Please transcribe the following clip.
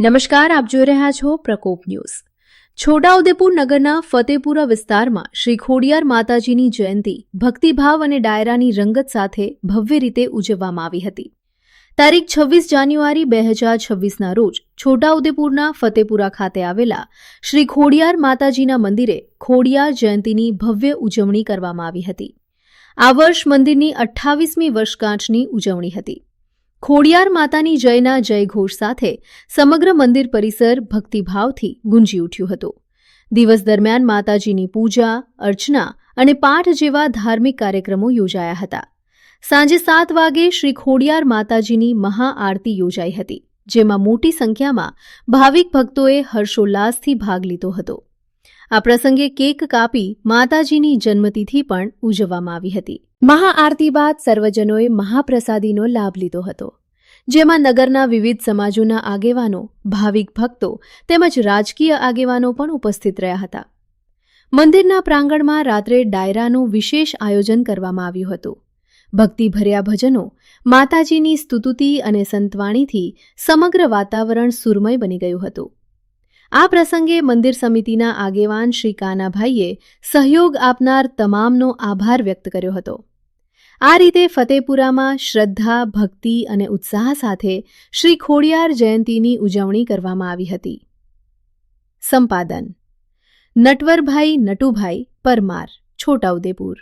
નમસ્કાર, આપ જોઈ રહ્યા છો પ્રકોપ ન્યૂઝ. છોટાઉદેપુર નગરના ફતેપુરા વિસ્તારમાં શ્રી ખોડિયાર માતાજીની જયંતિ ભક્તિભાવ અને ડાયરાની રંગત સાથે ભવ્ય રીતે ઉજવવામાં આવી હતી. તારીખ છવ્વીસ જાન્યુઆરી બે હજાર છવ્વીસના રોજ છોટાઉદેપુરના ફતેપુરા ખાતે આવેલા શ્રી ખોડિયાર માતાજીના મંદિરે ખોડિયાર જયંતિની ભવ્ય ઉજવણી કરવામાં આવી હતી. આ વર્ષ મંદિરની અઠ્ઠાવીસમી વર્ષગાંઠની ઉજવણી હતી. ખોડિયાર માતાની જયના જયઘોષ સાથે સમગ્ર મંદિર પરિસર ભક્તિભાવથી ગુંજી ઉઠ્યું હતું. દિવસ દરમિયાન માતાજીની પૂજા, અર્ચના અને પાઠ જેવા ધાર્મિક કાર્યક્રમો યોજાયા હતા. સાંજે સાત વાગે શ્રી ખોડિયાર માતાજીની મહાઆરતી યોજાઈ હતી, જેમાં મોટી સંખ્યામાં ભાવિક ભક્તોએ હર્ષોલ્લાસથી ભાગ લીધો હતો. આ પ્રસંગે કેક કાપી માતાજીની જન્મતિથિ પણ ઉજવવામાં આવી હતી. મહાઆરતી બાદ સર્વજનોએ મહાપ્રસાદીનો લાભ લીધો હતો. જેમાં નગરના વિવિધ સમાજોના આગેવાનો, ભાવિક ભક્તો તેમજ રાજકીય આગેવાનો પણ ઉપસ્થિત રહ્યા હતા. મંદિરના પ્રાંગણમાં રાત્રે ડાયરાનું વિશેષ આયોજન કરવામાં આવ્યું હતું. ભક્તિભર્યા ભજનો, માતાજીની સ્તુતિ અને સંતવાણીથી સમગ્ર વાતાવરણ સુરમય બની ગયું હતું. આ પ્રસંગે મંદિર સમિતિના આગેવાન શ્રી કાનાભાઈએ સહયોગ આપનાર તમામનો આભાર વ્યક્ત કર્યો હતો. આ રીતે ફતેપુરામાં શ્રદ્ધા, ભક્તિ અને ઉત્સાહ સાથે શ્રી ખોડિયાર જયંતીની ઉજવણી કરવામાં આવી હતી. સંપાદન. નટવરભાઈ, નટુભાઈ પરમાર, છોટાઉદેપુર.